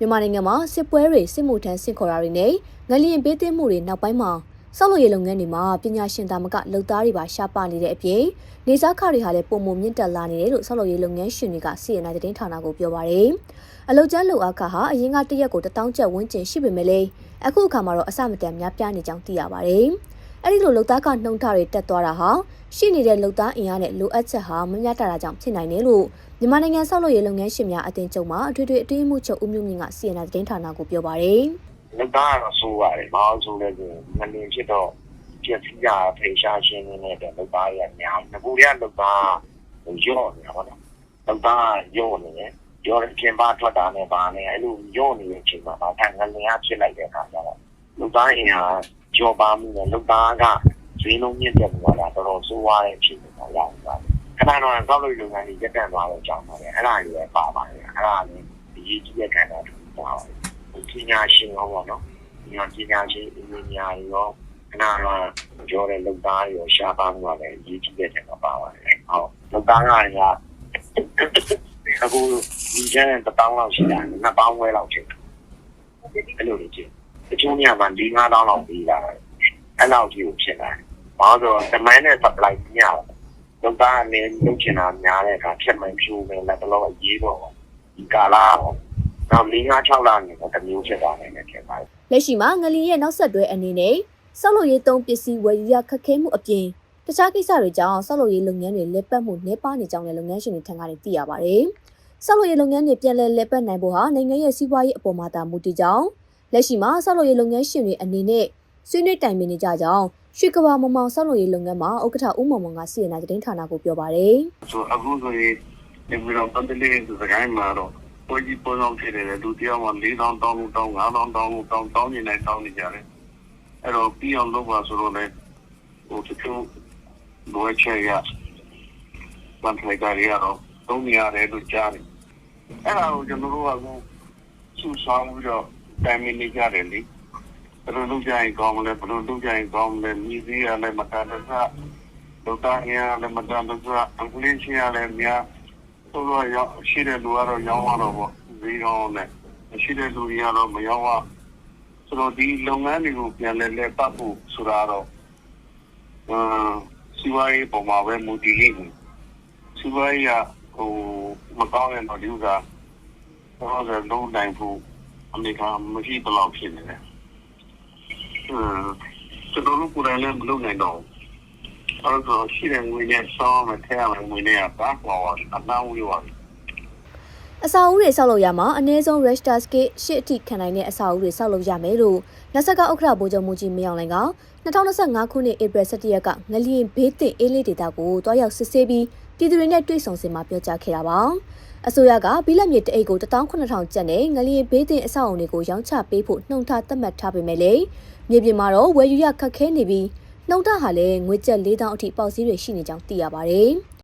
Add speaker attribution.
Speaker 1: မြန်မာနိုင်ငံမှာစစ်ပွဲတွေစစ်မှုထမ်းဆင့်ခေါ်တာတွေနဲ့ငလျင်ဘေးသင့်မှုတွေနောက်ပိုင်းမှာဆောက်လုပ်ရေးလုပ်ငန်းတွေမှာပညာရှင်သားမကလုပ်သားတွေပါရှားပါနေတဲ့အပြင်နေစားခတွေဟာလည်းပုံမမြင့်တက်လာနေတယ်လို့ဆောက်လုပ်ရေးလုပ်ငန်းရှင်တွေက CNN သတင်းဌာနကိုပြောပါရယ်အလုပ်ကျန်းလုပ်အားခဟာအရင်ကတရက်ကို1000ကျပ်ဝန်းကျင်ရှိပေမဲ့လေအခုအခါမှာတော့အဆမတန်များပြားနေကြောင်းသိရပါတယ် အဲ့ဒီလိုလုပ်သားကနှုံထားတွေတက်သွားတာဟာရှိနေတဲ့လုပ်သားအင်အားနဲ့လိုအပ်ချက်ဟာမမျှတတာကြောင့်ဖြစ်နိုင်တယ်လို့မြန်မာနိုင်ငံဆောက်လုပ်ရေးလုပ်ငန်းရှင်များအသင်းချုပ်မှအထွေထွေအတွင်းမှုချုပ်ဦးမျိုးမြင့်က CNN သတင်းဌာနကိုပြောပါရယ်
Speaker 2: လောက်သားကတော့ဆိုးပါတယ်ဘာလို့ဆိုလဲဆိုရင်ငလင်ဖြစ်တော့ပြည့်စည်တာဖေရှားရှင်းနေတဲ့လောက်သားရများငကူတွေကလောက်သားရော့နေတာပေါ့နော်လောက်သားရော့နေတယ်ရော့တဲ့ပြင်ပထွက်တာနဲ့ပါနေအဲ့လိုရော့နေတဲ့အချိန်မှာဗာထငလင်ကဖြစ်လိုက်တဲ့အခါကျတော့လောက်သားအင်ဟာ ကြောပါမှုနဲ့လောက်သားကဈေးလုံးမြင့်တက်သွားတာတော်တော်ဆိုးွားတဲ့အချိန်မှာရောက်သွားတယ်ခဏတော့ကောက်လို့လုပ်ငန်းကြီးတက်တန့်သွားတော့ကြောင်းပါတယ်အဲ့ဒါကြီးပဲပါပါတယ်အဲ့ဒါလည်းဒီကြီးကြီးတဲ့ခံတာတူပါပါတယ်ပညာရှင်ရောပေါ့နော်ပညာပညာရှင်အင်ဂျင်နီယာရောခဏတော့ပြောတဲ့လုပ်သားရောရှားပါမှုကလည်းအရေးကြီးတဲ့ချက်မှာပါပါတယ်ဟုတ်လုပ်သားကလည်းအခုဒီကျန်တဲ့တောင်းလောက်ရှိတာနှစ်ပေါင်းဝဲလောက်ရှိတယ်အဲ့လိုလေးချင်း တချို့ညမှာ၄၅တောင်းလောက်ပြီးလာတယ်အဲ့လောက်ကြီးကိုဖြစ်လာတယ်ဘာလို့လဲဆိုတော့ demand နဲ့ supply ညအောင်လုပ်သားအနေနဲ့လုပ်ချင်တာများတဲ့အခါဖြစ်မှန်ဖြူမယ်လက်တော့အရေးတော့ဒီကာလာတော့နောက်၄၅6လနေတော့တစ်မျိုးဖြစ်သွားနိုင်တယ်ဖြစ်ပါတယ်
Speaker 1: လက်ရှိမှာငလျင်ရဲ့နောက်ဆက်တွဲအနေနဲ့ဆောက်လုပ်ရေးသုံးပစ္စည်းဝယ်ယူရခက်ခဲမှုအပြင်တခြားကိစ္စတွေကြောင့်ဆောက်လုပ်ရေးလုပ်ငန်းတွေလက်ပတ်မှုနှဲပါနေကြောင်းလည်းလုပ်ငန်းရှင်တွေထံကနေသိရပါတယ်။ဆောက်လုပ်ရေးလုပ်ငန်းတွေပြန်လည်လက်ပတ်နိုင်ဖို့ဟာနိုင်ငံရဲ့စီးပွားရေးအပေါ်မှာသာမူတည်ကြောင်း လက်ရှိမှာဆောက်လုပ်ရေးလုပ်ငန်းရှင်တွေအနေနဲ့ဆွေးနွေးတိုင်ပင်နေကြကြောင်းရွှေကဘာမမောင်ဆောက်လုပ်ရေးလုပ်ငန်းမှာဥက္ကဋ္ဌဦးမောင်မောင်ကစီရင်နာသတင်းဌာနကိုပြောပါတယ်။
Speaker 3: ဆိုအခုဆိုရင်ဒီလိုတော့တန်တလေးဆိုစကိုင်းမှာတော့ပေါ်ကြီးပေါ်အောင်ဖြစ်နေတယ်လူတရားမှ4000တောင်းလို့တောင်း5000တောင်းလို့တောင်းတောင်းနေတိုင်းတောင်းနေကြတယ်အဲ့တော့ပြီးအောင်လုပ်ပါဆိုတော့လေဟိုတချို့လိုအပ်ချက်ရပန်ထိုင်ကြရတော့သုံးနေရတယ်လို့ကြားတယ်အဲ့ဒါကိုကျွန်တော်တို့ကအခုစူဆောင်းပြီးတော့ တိုင်မင်နေကြတယ်လေဘယ်လိုလုပ်ကြရင်ကောင်းမလဲဘယ်လိုလုပ်ကြရင်ကောင်းမလဲမြည်သေးရလဲမတန်တဆတော့တာရလည်းမတန်တဆအင်္ဂလိပ်ရလည်းများဆိုတော့ရောက်ရှိတဲ့လူကတော့ရောင်းရတော့ပေါ့ဈေးကောင်းနဲ့မရှိတဲ့လူတွေကတော့မရောင်းရဆိုတော့ဒီလုပ်ငန်းတွေကိုပြန်လဲလဲပတ်ဖို့ဆိုတာတော့အာစီဝိုင်းပုံမှာပဲမူတည်လိမ့်မယ်စီဝိုင်းကဟိုမကောင်းရင်တော့ဒီဥစ္စာတော့လည်းလုံးနိုင်ဖို့ အမေကမရှိဘယ်လောက်ဖြစ်နေလဲအင်းကျွန်တော်တို့ကိုယ်တိုင်လည်းမလုပ်နိုင်တော့ဘူးအဲ့တော့ရှိတဲ့ငွေနဲ့စောင်းမယ်ထဲရမယ်ငွေနဲ့ကဘာကွာအနှောင်းဝေးသွားပြီ
Speaker 1: အစာအုပ်တွေဆောက်လုပ်ရမှာအနည်းဆုံး Richter scale ရှစ်အထိခံနိုင်တဲ့အစာအုပ်တွေဆောက်လုပ်ရမယ်လို့လက်ဆက်ကဥက္ကဋ္ဌဗိုလ်ချုပ်မူကြီးမင်းအောင်လှိုင်က2025ခုနှစ်ဧပြီ17ရက်ကငလျင်ဘေးသင့်အေးလေးဒေတာကိုတွားရောက်စစ်ဆေးပြီး ပြည်သူတွေနဲ့တွေ့ဆုံစင်မှာပြောကြားခဲ့တာပါအစိုးရကဘီလက်မြေတအိတ်ကို18000ကျပ်နဲ့ငလျင်ဘေးသင့်အဆောက်အုံတွေကိုရောင်းချပေးဖို့နှုံထားသတ်မှတ်ထားပေမဲ့လေမြေပြင်မှာတော့ဝယ်ယူရခက်ခဲနေပြီးနှုံထားဟာလည်းငွေကျပ်4000အထိပေါက်စည်းတွေရှိနေကြောင်းသိရပါတယ်။